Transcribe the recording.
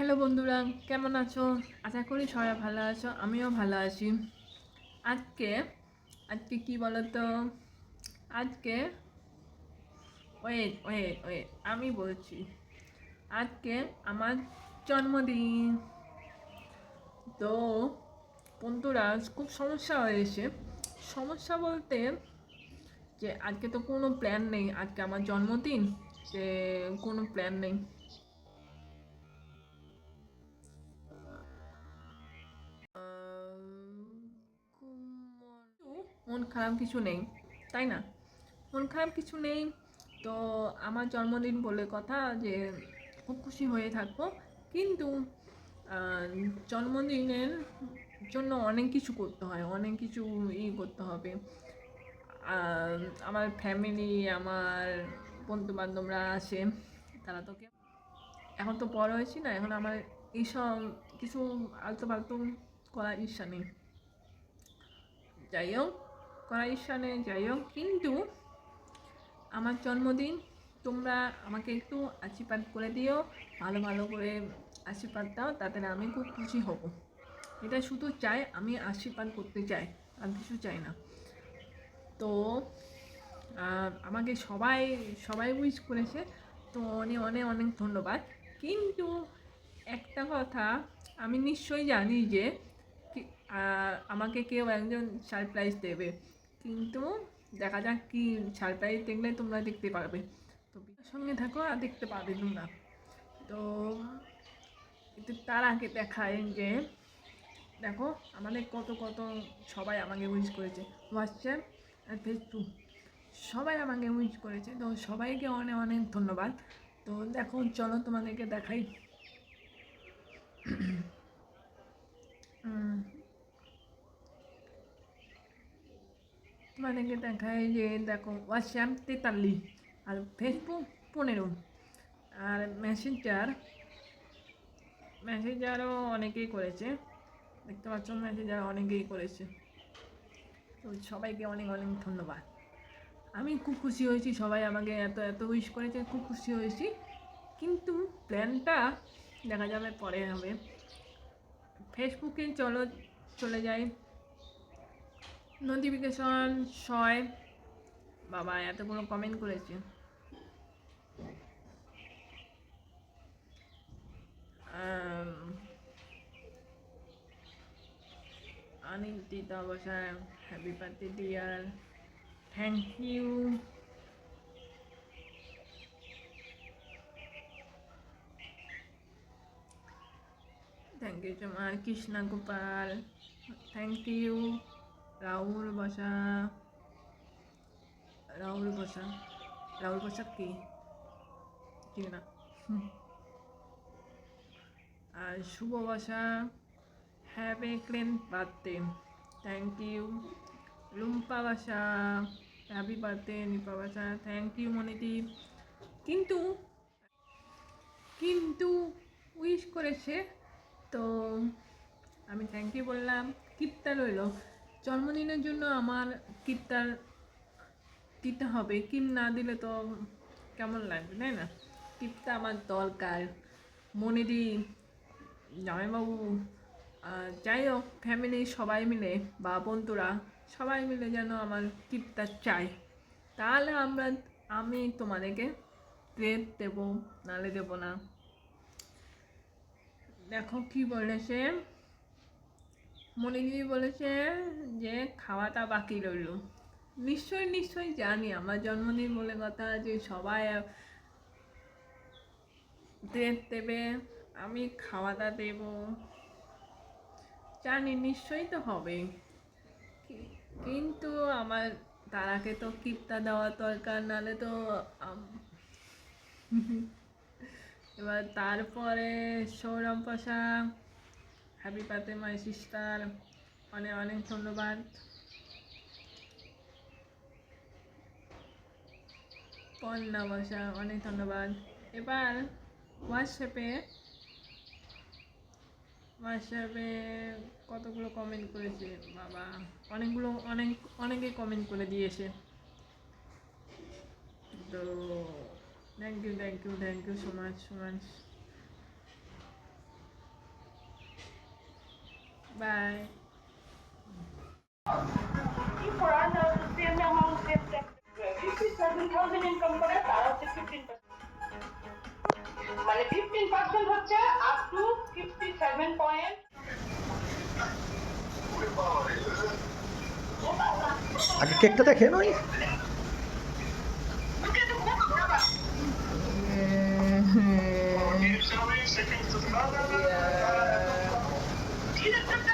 Hello বন্ধুরা, কেমন আছো? আশা করি সবাই ভালো আছো, আমিও ভালো আছি। আজকে আজকে কি বলো তো আজকে ওয়েট ওয়েট ওয়েট আমি বলছি, আজকে আমার জন্মদিন। তো, বন্ধুরা, খুব সমস্যা হয়েছে। সমস্যা বলতে যে, আজকে তো কোনো প্ল্যান নেই, আজকে আমার জন্মদিন, যে কোনো প্ল্যান নেই। মন খারাপ কিছু নেই, তাই না? মন খারাপ কিছু নেই, তো আমার জন্মদিন বলে কথা যে খুব খুশি হয়ে থাকব। কিন্তু জন্মদিনের জন্য অনেক কিছু করতে হয়, অনেক কিছু ই করতে হবে। আমার ফ্যামিলি আমার বন্ধু বান্ধবরা আসে তারা তোকে এখন তো বড় হয়েছি না, এখন আমার এইসব কিছু আলতু ফালতু করার ইচ্ছা নেই। যাই হোক। করার যাই হোক কিন্তু আমার জন্মদিন, তোমরা আমাকে একটু আশীর্বাদ করে দিও, ভালো ভালো করে আশীর্বাদ দাও, তাতে আমি খুব খুশি হব। এটা শুধু চাই, আমি আশীর্বাদ করতে চাই, আর কিছু চাই না। তো আমাকে সবাই সবাই উইশ করেছে, তো অনেক অনেক অনেক ধন্যবাদ। কিন্তু একটা কথা, আমি নিশ্চয়ই জানি যে আমাকে কেউ একজন সারপ্রাইজ দেবে। কিন্তু দেখা যাক কি সারপ্রাইজ দেখলে তোমরা দেখতে পারবে। তো সঙ্গে থাকো আর দেখতে পারবে তোমরা। তো কিন্তু তার আগে দেখায় যে, দেখো আমাদের কত কত সবাই আমাকে উইশ করেছে। হোয়াটসঅ্যাপ আর ফেসবুক সবাই আমাকে উইশ করেছে। তো সবাইকে অনেক অনেক ধন্যবাদ। তো দেখো, চলো তোমাদেরকে দেখাই। তোমাদেরকে দেখাই যে দেখো হোয়াটসঅ্যাপ তেতাল্লিশ আর ফেসবুক পনেরো আর মেসেঞ্জার মেসেঞ্জারও অনেকেই করেছে দেখতে পাচ্ছ মেসেঞ্জার অনেকেই করেছে তো সবাইকে অনেক অনেক ধন্যবাদ। আমি খুব খুশি হয়েছি, সবাই আমাকে এত এত উইশ করেছে খুব খুশি হয়েছি। কিন্তু প্ল্যানটা দেখা যাবে পরে হবে। ফেসবুকে চলো, চলে যাই। নোটিফিকেশন ছয় বাবা, এতগুলো কমেন্ট করেছে। অনিন্দিতা বসায় happy birthday dear thank you thank you তোমার কৃষ্ণা গোপাল থ্যাংক ইউ রাহুল বসা রাহুল বসা রাহুল বসা কি ঠিক না আর শুভ বসা have a clean birthday thank you Rumpa বাসা হ্যাপি বার্থডে নিপা বাসা থ্যাংক ইউ মনিদীপ কিন্তু কিন্তু উইশ করেছে। তো আমি থ্যাংক ইউ বললাম। কিপ্তা রইল? জন্মদিনের জন্য আমার কিপ্তার দিতে হবে কিপ না দিলে তো কেমন লাগবে, তাই না? কিপ্তা আমার দরকার। মনিদি, জামাইবাবু যাই হোক ফ্যামিলির সবাই মিলে, বা বন্ধুরা সবাই মিলে যেন আমার কিপ্তা চাই তাহলে আমরা, আমি তোমাদেরকে ট্রেড দেবো, নালে দেবো না। দেখো কি বলেছে। মনিদিদি বলেছে যে, খাওয়াটা বাকি রইল। নিশ্চয়ই নিশ্চয়ই জানি, আমার জন্মদিন বলে কথা যে সবাই দেবে আমি খাওয়াটা দেব। জানি, নিশ্চয়ই তো হবে। কিন্তু আমার তারাকে তো কিপ্তা দেওয়ার দরকার নালে তো এবার তারপরে সৌরভ পাশা হ্যাপি পাতে মাই সিস্টার অনেক অনেক ধন্যবাদ। পন্না বসা অনেক ধন্যবাদ। এবার হোয়াটসঅ্যাপে হোয়াটসঅ্যাপে কতগুলো কমেন্ট করেছে? বাবা, অনেকগুলো, অনেক, অনেকে কমেন্ট করে দিয়েছে। তো thank you thank you thank you so much so much fifteen মানে ফিফটিন পার্সেন্ট হচ্ছে up to fifty seven point আগে কেকটা দেখে নই। Toর মায়ের